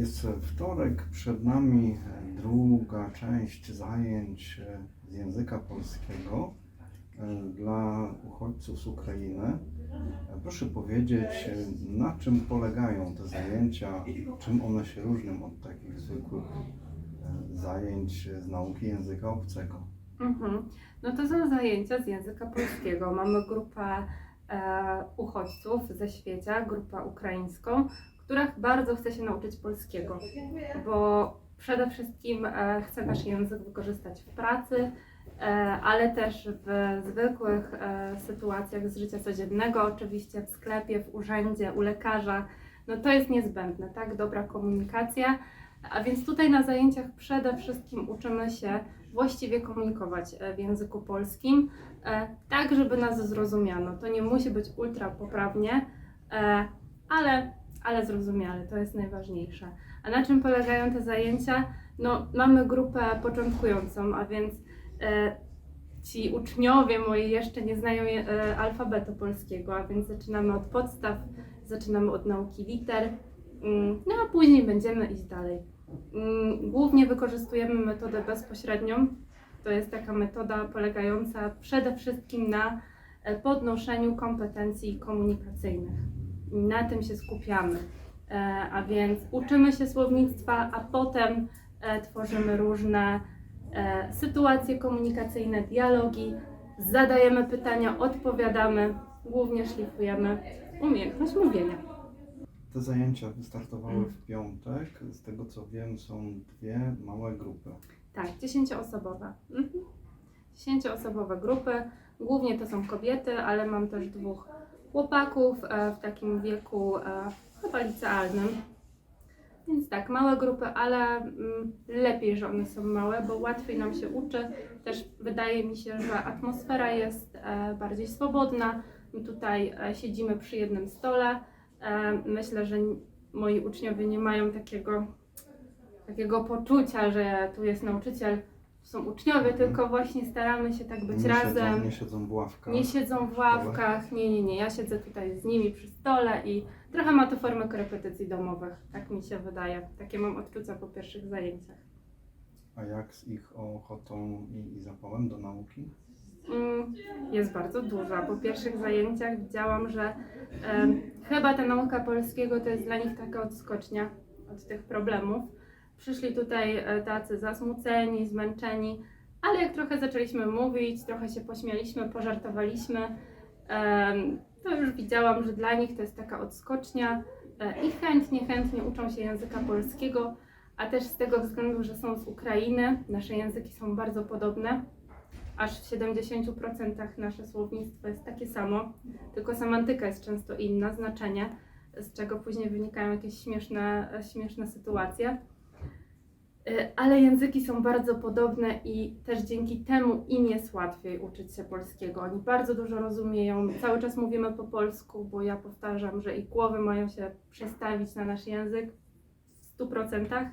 Jest wtorek, przed nami druga część zajęć z języka polskiego e, dla uchodźców z Ukrainy. E, Proszę powiedzieć, e, na czym polegają te zajęcia, czym one się różnią od takich zwykłych e, zajęć z nauki języka obcego? Mhm. No to są zajęcia z języka polskiego. Mamy grupę e, uchodźców ze świata, grupę ukraińską, która bardzo chce się nauczyć polskiego, bo przede wszystkim e, chce nasz język wykorzystać w pracy, e, ale też w zwykłych e, sytuacjach z życia codziennego, oczywiście w sklepie, w urzędzie, u lekarza. No to jest niezbędne, tak? Dobra komunikacja. A więc tutaj na zajęciach przede wszystkim uczymy się właściwie komunikować w języku polskim, tak żeby nas zrozumiano. To nie musi być ultra poprawnie, ale, ale zrozumiale, to jest najważniejsze. A na czym polegają te zajęcia? No, mamy grupę początkującą, a więc e, ci uczniowie moi jeszcze nie znają e, alfabetu polskiego, a więc zaczynamy od podstaw, zaczynamy od nauki liter, mm, no a później będziemy iść dalej. Mm, Głównie wykorzystujemy metodę bezpośrednią. To jest taka metoda polegająca przede wszystkim na e, podnoszeniu kompetencji komunikacyjnych. Na tym się skupiamy. E, A więc uczymy się słownictwa, a potem e, tworzymy różne e, sytuacje komunikacyjne, dialogi, zadajemy pytania, odpowiadamy, głównie szlifujemy umiejętność mówienia. Te zajęcia wystartowały w piątek. Z tego co wiem, są dwie małe grupy. Tak, dziesięcioosobowe. Mhm. Dziesięcioosobowe grupy. Głównie to są kobiety, ale mam też dwóch chłopaków e, w takim wieku e, chyba licealnym. Więc tak, małe grupy, ale mm, lepiej, że one są małe, bo łatwiej nam się uczy. Też wydaje mi się, że atmosfera jest e, bardziej swobodna. My tutaj siedzimy przy jednym stole. Myślę, że moi uczniowie nie mają takiego takiego poczucia, że tu jest nauczyciel, są uczniowie, tylko właśnie staramy się tak być nie razem. Siedzą, nie siedzą w ławkach. Nie siedzą w ławkach, nie, nie, nie. Ja siedzę tutaj z nimi przy stole i trochę ma to formę korepetycji domowych, tak mi się wydaje. Takie mam odczucia po pierwszych zajęciach. A jak z ich ochotą i, i zapałem do nauki? Mm, Jest bardzo duża. Po pierwszych zajęciach widziałam, że em, chyba ta nauka polskiego to jest dla nich taka odskocznia od tych problemów. Przyszli tutaj e, tacy zasmuceni, zmęczeni, ale jak trochę zaczęliśmy mówić, trochę się pośmialiśmy, pożartowaliśmy, to już widziałam, że dla nich to jest taka odskocznia e, i chętnie, chętnie uczą się języka polskiego, a też z tego względu, że są z Ukrainy, nasze języki są bardzo podobne aż w 70% nasze słownictwo jest takie samo, tylko semantyka jest często inna, znaczenie, z czego później wynikają jakieś śmieszne, śmieszne sytuacje. Y, Ale języki są bardzo podobne i też dzięki temu im jest łatwiej uczyć się polskiego. Oni bardzo dużo rozumieją. Cały czas mówimy po polsku, bo ja powtarzam, że ich głowy mają się przestawić na nasz język w 100%.